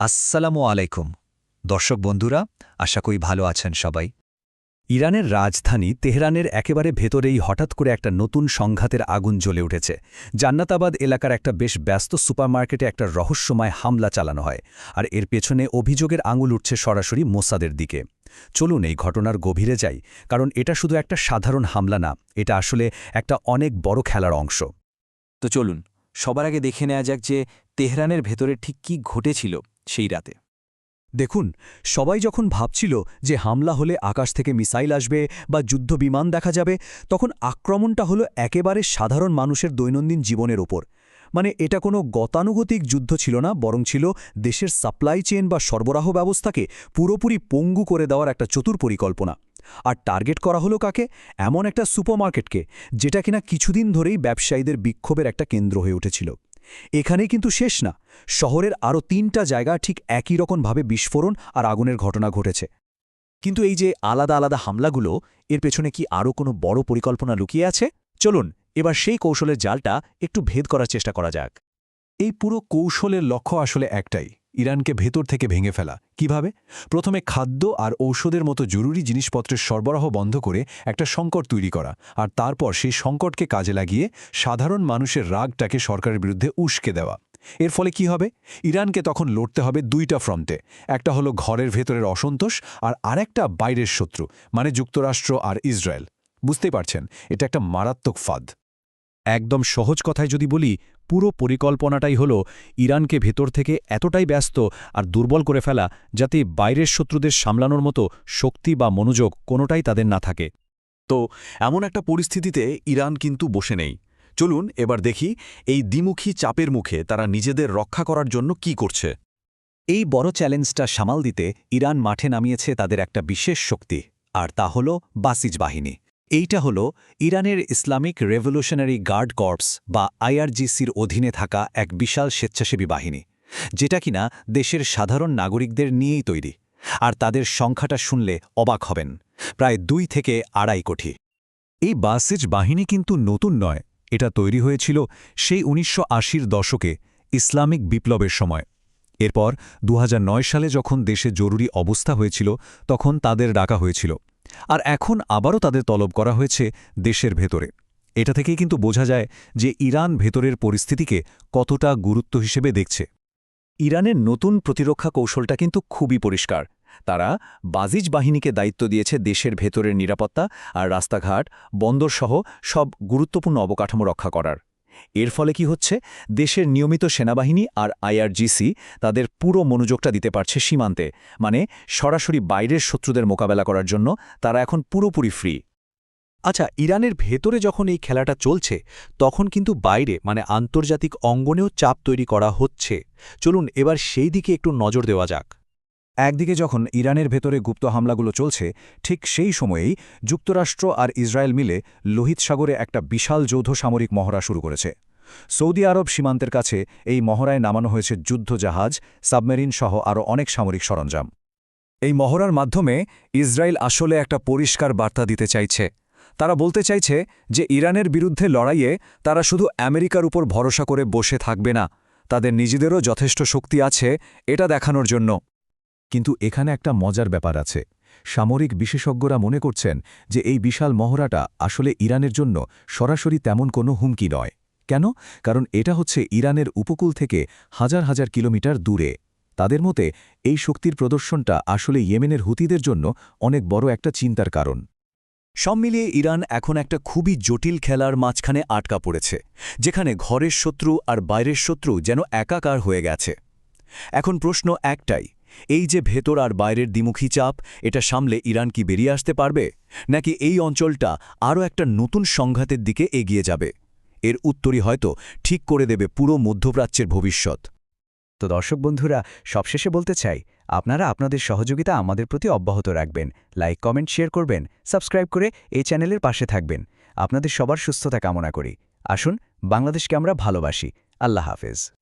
আসসালামু আলাইকুম। দর্শক বন্ধুরা, আশা করি ভালো আছেন সবাই। ইরানের রাজধানী তেহরানের একেবারে ভেতরেই হঠাৎ করে একটা নতুন সংঘাতের আগুন জ্বলে উঠেছে। জান্নাতাবাদ এলাকার একটা বেশ ব্যস্ত সুপারমার্কেটে একটা রহস্যময় হামলা চালানো হয়, আর এর পেছনে অভিযোগের আঙুল উঠছে সরাসরি মোসাদের দিকে। চলুন এই ঘটনার গভীরে যাই, কারণ এটা শুধু একটা সাধারণ হামলা না, এটা আসলে একটা অনেক বড় খেলার অংশ। তো চলুন, সবার আগে দেখে নেওয়া যাক যে তেহরানের ভেতরে ঠিক কি ঘটেছিল। সেই রাতে। দেখুন, সবাই যখন ভাবছিল যে হামলা হলে আকাশ থেকে মিসাইল আসবে বা যুদ্ধ বিমান দেখা যাবে, তখন আক্রমণটা হলো একেবারে সাধারণ মানুষের দৈনন্দিন জীবনের ওপর। মানে এটা কোনো গতানুগতিক যুদ্ধ ছিল না, বরং ছিল দেশের সাপ্লাই চেন বা সরবরাহ ব্যবস্থাকে পুরোপুরি পঙ্গু করে দেওয়ার একটা চতুর পরিকল্পনা। আর টার্গেট করা হলো কাকে? এমন একটা সুপারমার্কেটকে, যেটা কিনা কিছুদিন ধরেই ব্যবসায়ীদের বিক্ষোভের একটা কেন্দ্র হয়ে উঠেছিল। এখানেই কিন্তু শেষ না। শহরের আরও তিনটা জায়গা ঠিক একই রকমভাবে বিস্ফোরণ আর আগুনের ঘটনা ঘটেছে। কিন্তু এই যে আলাদা আলাদা হামলাগুলো, এর পেছনে কি আরও কোনো বড় পরিকল্পনা লুকিয়ে আছে? চলুন, এবার সেই কৌশলের জালটা একটু ভেদ করার চেষ্টা করা যাক। এই পুরো কৌশলের লক্ষ্য আসলে একটাই। ইরানকে ভেতর থেকে ভেঙে ফেলা। কীভাবে? প্রথমে খাদ্য আর ঔষধের মতো জরুরি জিনিসপত্রের সরবরাহ বন্ধ করে একটা সংকট তৈরি করা আর তারপর সেই সংকটকে কাজে লাগিয়ে সাধারণ মানুষের রাগটাকে সরকারের বিরুদ্ধে উস্কে দেওয়া। এর ফলে কি হবে? ইরানকে তখন লড়তে হবে দুইটা ফ্রন্টে। একটা হলো ঘরের ভেতরের অসন্তোষ আর আরেকটা বাইরের শত্রু মানে যুক্তরাষ্ট্র আর ইসরায়েল। বুঝতেই পারছেন? এটা একটা মারাত্মক ফাঁদ। একদম সহজ কথায় যদি বলি, পুরো পরিকল্পনাটাই হল ইরানকে ভেতর থেকে এতটাই ব্যস্ত আর দুর্বল করে ফেলা যাতে বাইরের শত্রুদের সামলানোর মতো শক্তি বা মনোযোগ কোনোটাই তাদের না থাকে। তো, এমন একটা পরিস্থিতিতে ইরান কিন্তু বসে নেই। চলুন এবার দেখি এই দ্বিমুখী চাপের মুখে তারা নিজেদের রক্ষা করার জন্য কি করছে। এই বড় চ্যালেঞ্জটা সামাল দিতে ইরান মাঠে নামিয়েছে তাদের একটা বিশেষ শক্তি, আর তা হল বাসিজ বাহিনী। এইটা হল ইরানের ইসলামিক রেভলিউশনারি গার্ড কর্পস বা আইআরজিসির অধীনে থাকা এক বিশাল স্বেচ্ছাসেবী বাহিনী, যেটা কিনা দেশের সাধারণ নাগরিকদের নিয়েই তৈরি, আর তাদের সংখ্যাটা শুনলে অবাক হবেন, প্রায় দুই থেকে আড়াই কোটি। এই বাসেজ বাহিনী কিন্তু নতুন নয়, এটা তৈরি হয়েছিল সেই উনিশশো দশকে ইসলামিক বিপ্লবের সময়। এরপর দু হাজার নয় সালে যখন দেশে জরুরি অবস্থা হয়েছিল, তখন তাদের ডাকা হয়েছিল। আর এখন আবারও তাদের তলব করা হয়েছে দেশের ভেতরে। এটা থেকেই কিন্তু বোঝা যায় যে ইরান ভেতরের পরিস্থিতিকে কতটা গুরুত্ব হিসেবে দেখছে। ইরানের নতুন প্রতিরক্ষা কৌশলটা কিন্তু খুবই পরিষ্কার। তারা বাজিজ বাহিনীকে দায়িত্ব দিয়েছে দেশের ভেতরের নিরাপত্তা আর রাস্তাঘাট, বন্দরসহ সব গুরুত্বপূর্ণ অবকাঠামো রক্ষা করার। এর ফলে কি হচ্ছে? দেশের নিয়মিত সেনাবাহিনী আর আইআরজিসি তাদের পুরো মনোযোগটা দিতে পারছে সীমান্তে। মানে সরাসরি বাইরের শত্রুদের মোকাবেলা করার জন্য তারা এখন পুরোপুরি ফ্রি। আচ্ছা ইরানের ভেতরে যখন এই খেলাটা চলছে, তখন কিন্তু বাইরে মানে আন্তর্জাতিক অঙ্গনেও চাপ তৈরি করা হচ্ছে। চলুন এবার সেই দিকে একটু নজর দেওয়া যাক। একদিকে যখন ইরানের ভেতরে গুপ্ত হামলাগুলো চলছে, ঠিক সেই সময়েই যুক্তরাষ্ট্র আর ইসরায়েল মিলে লোহিত সাগরে একটা বিশাল যৌথ সামরিক মহড়া শুরু করেছে। সৌদি আরব সীমান্তের কাছে এই মহড়ায় নামানো হয়েছে যুদ্ধজাহাজ, সাবমেরিন সহ আরও অনেক সামরিক সরঞ্জাম। এই মহড়ার মাধ্যমে ইসরায়েল আসলে একটা পরিষ্কার বার্তা দিতে চাইছে। তারা বলতে চাইছে যে ইরানের বিরুদ্ধে লড়াইয়ে তারা শুধু আমেরিকার উপর ভরসা করে বসে থাকবে না, তাদের নিজেদেরও যথেষ্ট শক্তি আছে এটা দেখানোর জন্য। কিন্তু এখানে একটা মজার ব্যাপার আছে। সামরিক বিশেষজ্ঞরা মনে করছেন যে এই বিশাল মহড়াটা আসলে ইরানের জন্য সরাসরি তেমন কোনো হুমকি নয়। কেন? কারণ এটা হচ্ছে ইরানের উপকূল থেকে হাজার হাজার কিলোমিটার দূরে। তাদের মতে, এই শক্তির প্রদর্শনটা আসলে ইয়েমেনের হুতিদের জন্য অনেক বড় একটা চিন্তার কারণ। সব মিলিয়ে ইরান এখন একটা খুবই জটিল খেলার মাঝখানে আটকা পড়েছে, যেখানে ঘরের শত্রু আর বাইরের শত্রু যেন একাকার হয়ে গেছে। এখন প্রশ্ন একটাই এই যে ভেতর আর বাইরের দ্বিমুখী চাপ, এটা সামলে ইরান কি বেরিয়ে আসতে পারবে? নাকি এই অঞ্চলটা আরও একটা নতুন সংঘাতের দিকে এগিয়ে যাবে? এর উত্তরই হয়তো ঠিক করে দেবে পুরো মধ্যপ্রাচ্যের ভবিষ্যৎ। তো দর্শক বন্ধুরা, সবশেষে বলতে চাই, আপনারা আপনাদের সহযোগিতা আমাদের প্রতি অব্যাহত রাখবেন। লাইক, কমেন্ট, শেয়ার করবেন, সাবস্ক্রাইব করে এই চ্যানেলের পাশে থাকবেন। আপনাদের সবার সুস্থতা কামনা করি। আসুন, বাংলাদেশকে আমরা ভালোবাসি। আল্লাহ হাফেজ।